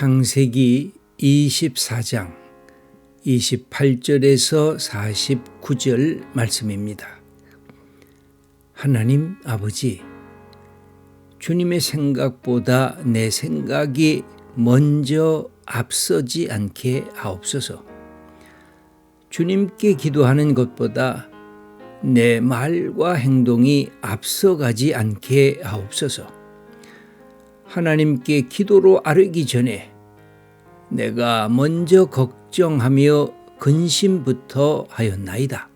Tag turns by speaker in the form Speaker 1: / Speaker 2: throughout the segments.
Speaker 1: 창세기 24장 28절에서 49절 말씀입니다. 하나님 아버지, 주님의 생각보다 내 생각이 먼저 앞서지 않게 하옵소서. 주님께 기도하는 것보다 내 말과 행동이 앞서가지 않게 하옵소서. 하나님께 기도로 아르기 전에 내가 먼저 걱정하며 근심부터 하였나이다.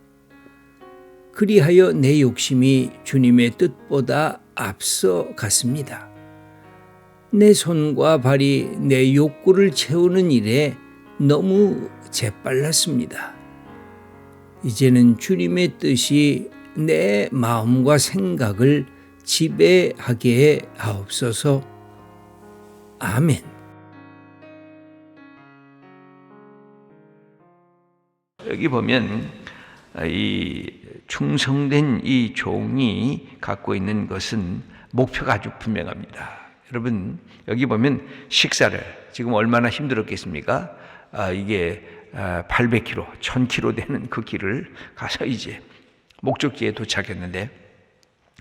Speaker 1: 그리하여 내 욕심이 주님의 뜻보다 앞서 갔습니다. 내 손과 발이 내 욕구를 채우는 일에 너무 재빨랐습니다. 이제는 주님의 뜻이 내 마음과 생각을 지배하게 하옵소서. 아멘.
Speaker 2: 여기 보면 이 충성된 이 종이 갖고 있는 것은 목표가 아주 분명합니다. 여러분 여기 보면 식사를 지금 얼마나 힘들었겠습니까? 아, 이게 800km, 1000km 되는 그 길을 가서 이제 목적지에 도착했는데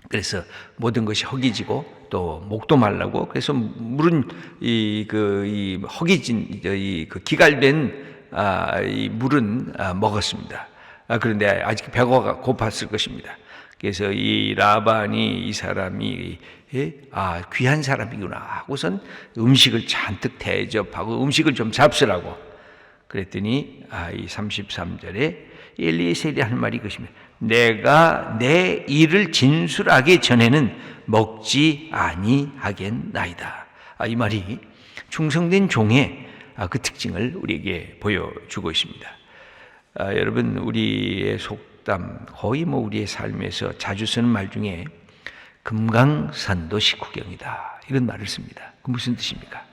Speaker 2: 그래서 모든 것이 허기지고 또 목도 말라고 그래서 물은 이 그이 그, 이 허기진 이 그 기갈된 아, 이 물은 아, 먹었습니다. 아, 그런데 아직 배가 고팠을 것입니다. 그래서 이 라반이 이 사람이 예? 아 귀한 사람이구나 하고선 음식을 잔뜩 대접하고 음식을 좀 잡수라고 그랬더니 아 이 33절에 엘리에셀이 한 말이 이것입니다. 내가 내 일을 진술하기 전에는 먹지 아니하겠나이다. 아, 이 말이 충성된 종의 아, 그 특징을 우리에게 보여주고 있습니다. 아, 여러분 우리의 속담 거의 뭐 우리의 삶에서 자주 쓰는 말 중에 금강산도 식후경이다 이런 말을 씁니다. 그 무슨 뜻입니까?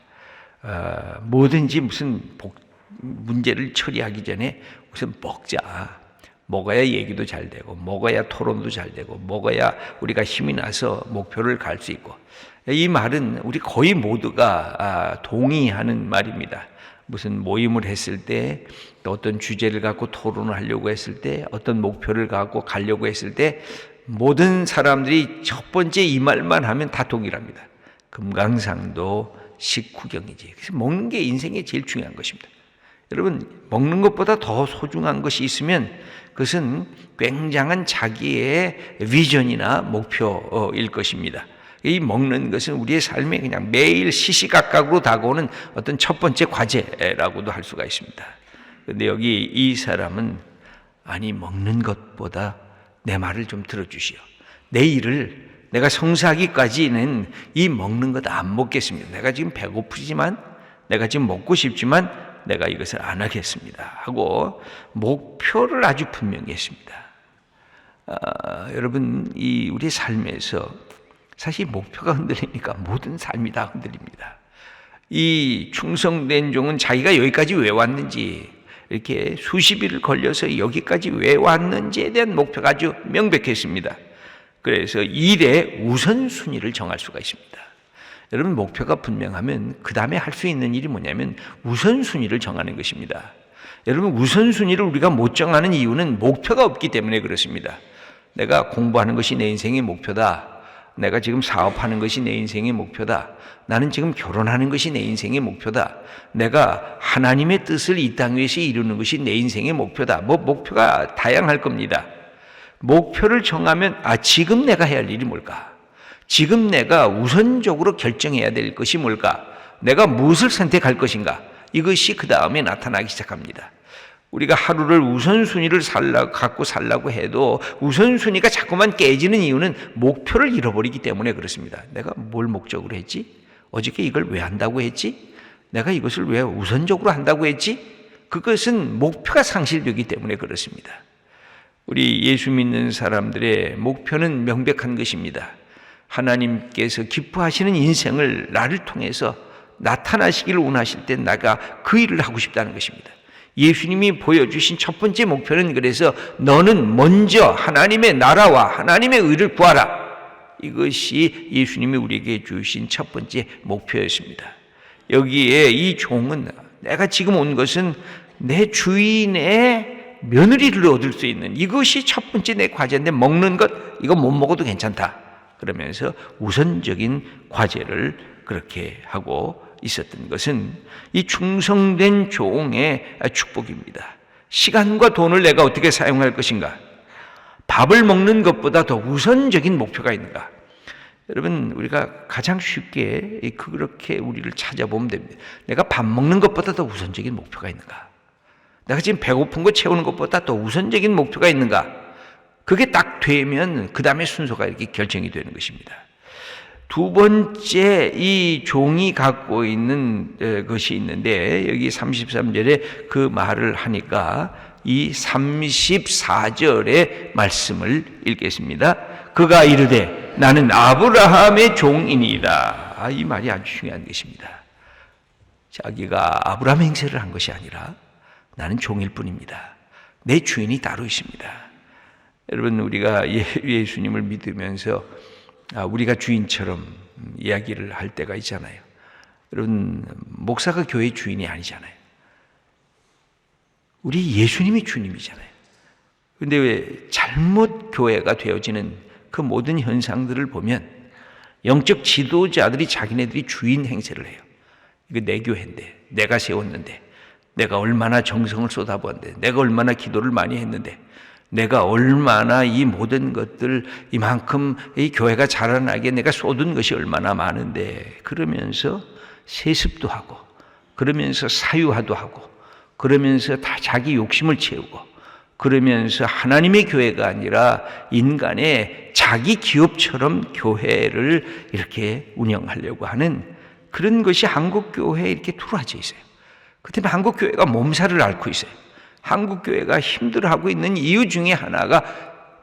Speaker 2: 아, 뭐든지 무슨 복, 문제를 처리하기 전에 우선 먹자. 먹어야 얘기도 잘 되고, 먹어야 토론도 잘 되고, 먹어야 우리가 힘이 나서 목표를 갈 수 있고. 이 말은 우리 거의 모두가 아, 동의하는 말입니다. 무슨 모임을 했을 때, 어떤 주제를 갖고 토론을 하려고 했을 때, 어떤 목표를 갖고 가려고 했을 때, 모든 사람들이 첫 번째 이 말만 하면 다 동일합니다. 금강상도 식후경이지. 그래서 먹는 게 인생의 제일 중요한 것입니다. 여러분, 먹는 것보다 더 소중한 것이 있으면 그것은 굉장한 자기의 비전이나 목표일 것입니다. 이 먹는 것은 우리의 삶에 그냥 매일 시시각각으로 다가오는 어떤 첫 번째 과제라고도 할 수가 있습니다. 근데 여기 이 사람은 아니 먹는 것보다 내 말을 좀 들어주시오. 내 일을 내가 성사하기까지는 이 먹는 것 안 먹겠습니다. 내가 지금 배고프지만 내가 지금 먹고 싶지만 내가 이것을 안 하겠습니다. 하고 목표를 아주 분명히 했습니다. 아, 여러분, 이 우리 삶에서 사실 목표가 흔들리니까 모든 삶이 다 흔들립니다. 이 충성된 종은 자기가 여기까지 왜 왔는지, 이렇게 수십 일 걸려서 여기까지 왜 왔는지에 대한 목표가 아주 명백했습니다. 그래서 일의 우선순위를 정할 수가 있습니다. 여러분 목표가 분명하면 그 다음에 할 수 있는 일이 뭐냐면 우선순위를 정하는 것입니다. 여러분 우선순위를 우리가 못 정하는 이유는 목표가 없기 때문에 그렇습니다. 내가 공부하는 것이 내 인생의 목표다. 내가 지금 사업하는 것이 내 인생의 목표다. 나는 지금 결혼하는 것이 내 인생의 목표다. 내가 하나님의 뜻을 이 땅 위에서 이루는 것이 내 인생의 목표다. 뭐 목표가 다양할 겁니다. 목표를 정하면 아 지금 내가 해야 할 일이 뭘까? 지금 내가 우선적으로 결정해야 될 것이 뭘까? 내가 무엇을 선택할 것인가? 이것이 그 다음에 나타나기 시작합니다. 우리가 하루를 우선순위를 살라, 갖고 살라고 해도 우선순위가 자꾸만 깨지는 이유는 목표를 잃어버리기 때문에 그렇습니다. 내가 뭘 목적으로 했지? 어저께 이걸 왜 한다고 했지? 내가 이것을 왜 우선적으로 한다고 했지? 그것은 목표가 상실되기 때문에 그렇습니다. 우리 예수 믿는 사람들의 목표는 명백한 것입니다. 하나님께서 기뻐하시는 인생을 나를 통해서 나타나시기를 원하실 때 내가 그 일을 하고 싶다는 것입니다. 예수님이 보여주신 첫 번째 목표는 그래서 너는 먼저 하나님의 나라와 하나님의 의를 구하라. 이것이 예수님이 우리에게 주신 첫 번째 목표였습니다. 여기에 이 종은 내가 지금 온 것은 내 주인의 며느리를 얻을 수 있는 이것이 첫 번째 내 과제인데 먹는 것 이거 못 먹어도 괜찮다. 그러면서 우선적인 과제를 그렇게 하고 있었던 것은 이 충성된 종의 축복입니다. 시간과 돈을 내가 어떻게 사용할 것인가? 밥을 먹는 것보다 더 우선적인 목표가 있는가? 여러분 우리가 가장 쉽게 그렇게 우리를 찾아보면 됩니다. 내가 밥 먹는 것보다 더 우선적인 목표가 있는가? 내가 지금 배고픈 거 채우는 것보다 더 우선적인 목표가 있는가? 그게 딱 되면 그 다음에 순서가 이렇게 결정이 되는 것입니다. 두 번째 이 종이 갖고 있는 에, 것이 있는데 여기 33절에 그 말을 하니까 이 34절의 말씀을 읽겠습니다. 그가 이르되 나는 아브라함의 종이니이다. 아, 이 말이 아주 중요한 것입니다. 자기가 아브라함 행세를 한 것이 아니라 나는 종일 뿐입니다. 내 주인이 따로 있습니다. 여러분 우리가 예, 예수님을 믿으면서 아, 우리가 주인처럼 이야기를 할 때가 있잖아요. 여러분 목사가 교회 주인이 아니잖아요. 우리 예수님이 주님이잖아요. 근데 왜 잘못 교회가 되어지는 그 모든 현상들을 보면 영적 지도자들이 자기네들이 주인 행세를 해요. 이거 내 교회인데, 내가 세웠는데, 내가 얼마나 정성을 쏟아부었는데, 내가 얼마나 기도를 많이 했는데, 내가 얼마나 이 모든 것들 이만큼 이 교회가 자라나게 내가 쏟은 것이 얼마나 많은데, 그러면서 세습도 하고, 그러면서 사유화도 하고, 그러면서 다 자기 욕심을 채우고, 그러면서 하나님의 교회가 아니라 인간의 자기 기업처럼 교회를 이렇게 운영하려고 하는 그런 것이 한국 교회에 이렇게 들어와져 있어요. 그 때문에 한국 교회가 몸살을 앓고 있어요. 한국 교회가 힘들어하고 있는 이유 중에 하나가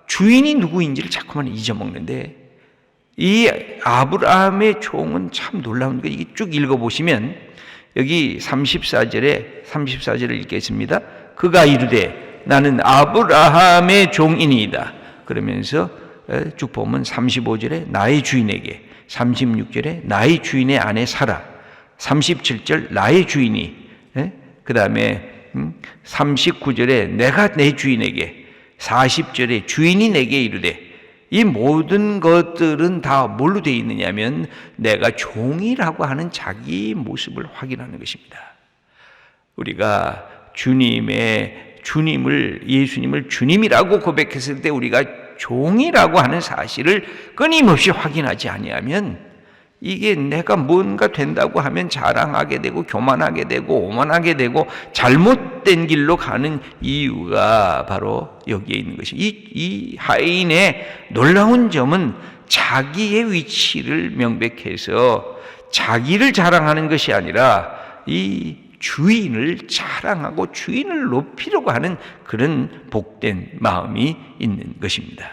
Speaker 2: 주인이 누구인지를 자꾸만 잊어먹는데 이 아브라함의 종은 참 놀라운 거 이게 쭉 읽어보시면 여기 34절에 34절을 읽겠습니다. 그가 이르되 나는 아브라함의 종이니이다. 그러면서 쭉 보면 35절에 나의 주인에게 36절에 나의 주인의 아내 사라 37절 나의 주인이 그 다음에 39절에 내가 내 주인에게 40절에 주인이 내게 이르되 이 모든 것들은 다 뭘로 되어 있느냐면 내가 종이라고 하는 자기 모습을 확인하는 것입니다. 우리가 주님의 주님을 예수님을 주님이라고 고백했을 때 우리가 종이라고 하는 사실을 끊임없이 확인하지 아니하면 이게 내가 뭔가 된다고 하면 자랑하게 되고 교만하게 되고 오만하게 되고 잘못된 길로 가는 이유가 바로 여기에 있는 것이 이, 이 하인의 놀라운 점은 자기의 위치를 명백해서 자기를 자랑하는 것이 아니라 이 주인을 자랑하고 주인을 높이려고 하는 그런 복된 마음이 있는 것입니다.